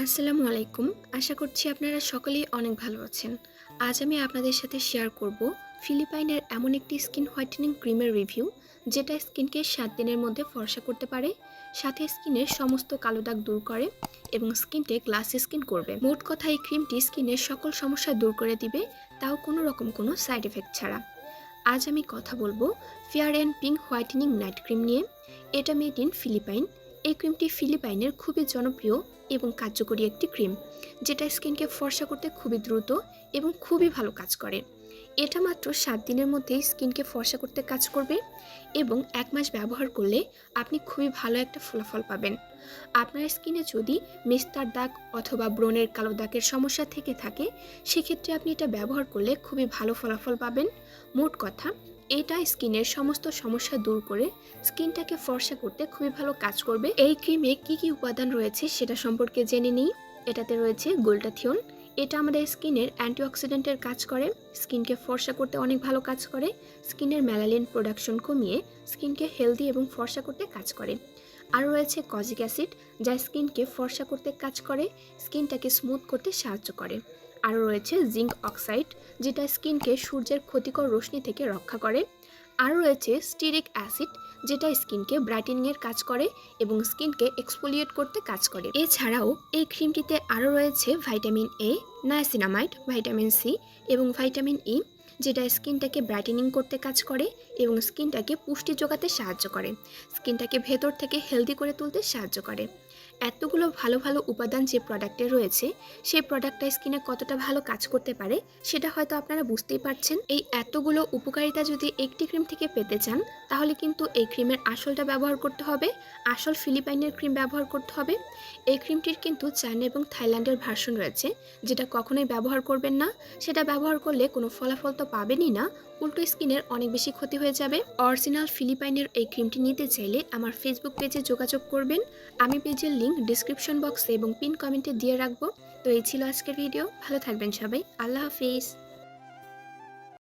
আসসালামু আলাইকুম। আশা করছি আপনারা সকলেই অনেক ভালো আছেন। আজ আমি আপনাদের সাথে শেয়ার করব ফিলিপাইনের এমন একটি স্কিন হোয়াইটেনিং ক্রিমের রিভিউ যেটা স্কিনকে সাত দিনের মধ্যে ফর্সা করতে পারে, সাথে স্কিনের সমস্ত কালো দাগ দূর করে এবং স্কিনকে গ্লাসি স্কিন করবে। মোট কথা, এই ক্রিমটি স্কিনের সকল সমস্যা দূর করে দিবে, তাও কোনো রকম কোনো সাইড এফেক্ট ছাড়া। আজ আমি কথা বলব fair and pink whitening night cream নিয়ে। এটা মেড ইন ফিলিপাইন এই ক্রিমটি ফিলিপাইনের খুবই জনপ্রিয় এবং কার্যকরী একটি ক্রিম, যেটা স্কিনকে ফর্সা করতে খুবই দ্রুত এবং খুবই ভালো কাজ করে। এটা মাত্র সাত দিনের মধ্যেই স্কিনকে ফর্সা করতে কাজ করবে এবং এক মাস ব্যবহার করলে আপনি খুবই ভালো একটা ফলাফল পাবেন। আপনার স্কিনে যদি মেস্তার দাগ অথবা ব্রণের কালো দাগের সমস্যা থেকে থাকে, সেক্ষেত্রে আপনি এটা ব্যবহার করলে খুবই ভালো ফলাফল পাবেন। মোট কথা এটা স্কিনের সমস্ত সমস্যা দূর করে স্কিনটাকে ফর্সা করতে খুবই ভালো কাজ করবে। এই ক্রিমে কি কি উপাদান রয়েছে সেটা সম্পর্কে জেনে নিই। এটাতে রয়েছে গোল্টাথিয়ন। এটা আমাদের স্কিনের অ্যান্টিঅক্সিডেন্টের কাজ করে। স্কিনকে ফর্সা করতে অনেক ভালো কাজ করে। স্কিনের ম্যালালিন প্রোডাকশন কমিয়ে স্কিনকে হেলদি এবং ফর্সা করতে কাজ করে। আর রয়েছে কজিক অ্যাসিড, যা স্কিনকে ফর্সা করতে কাজ করে। স্কিনটাকে স্মুথ করতে সাহায্য করে। আরও রয়েছে জিঙ্ক অক্সাইড, যেটা স্কিনকে সূর্যের ক্ষতিকর রশ্মি থেকে রক্ষা করে। আরও রয়েছে স্টিরিক অ্যাসিড, যেটা স্কিনকে ব্রাইটেনিংয়ের কাজ করে এবং স্কিনকে এক্সফোলিয়েট করতে কাজ করে। এছাড়াও এই ক্রিমটিতে আরও রয়েছে vitamin A niacinamide vitamin C এবং ভাইটামিন ই যেটা স্কিনটাকে ব্রাইটেনিং করতে কাজ করে এবং স্কিনটাকে পুষ্টি যোগাতে সাহায্য করে। স্কিনটাকে ভেতর থেকে হেলদি করে তুলতে সাহায্য করে। এতগুলো ভালো ভালো উপাদান যে প্রোডাক্টে রয়েছে, সেই প্রোডাক্টটা স্কিনে কতটা ভালো কাজ করতে পারে, সেটা হয়তো আপনারা বুঝতেই পারছেন। এই এতগুলো উপকারিতা যদি একটি ক্রিম থেকে পেতে চান, তাহলে কিন্তু এই ক্রিমের আসলটা ব্যবহার করতে হবে। আসল ফিলিপাইনের ক্রিম ব্যবহার করতে হবে। এই ক্রিমটির কিন্তু চায়না এবং থাইল্যান্ডের ভার্সন রয়েছে, যেটা কখনোই ব্যবহার করবেন না। সেটা ব্যবহার করলে কোনো ফলাফল তো পাবেনই না, উল্টো স্কিনের অনেক বেশি ক্ষতি হয়ে যাবে। অরিজিনাল ফিলিপাইনের এই ক্রিমটি নিতে চাইলে আমার ফেসবুক পেজে যোগাযোগ করবেন। আমি পেজের লিঙ্ক ডিসক্রিপশন বক্সে এবং পিন কমেন্টে দিয়ে রাখব। তো এই ছিল আজকের ভিডিও ভালো থাকবেন সবাই। আল্লাহ হাফিজ।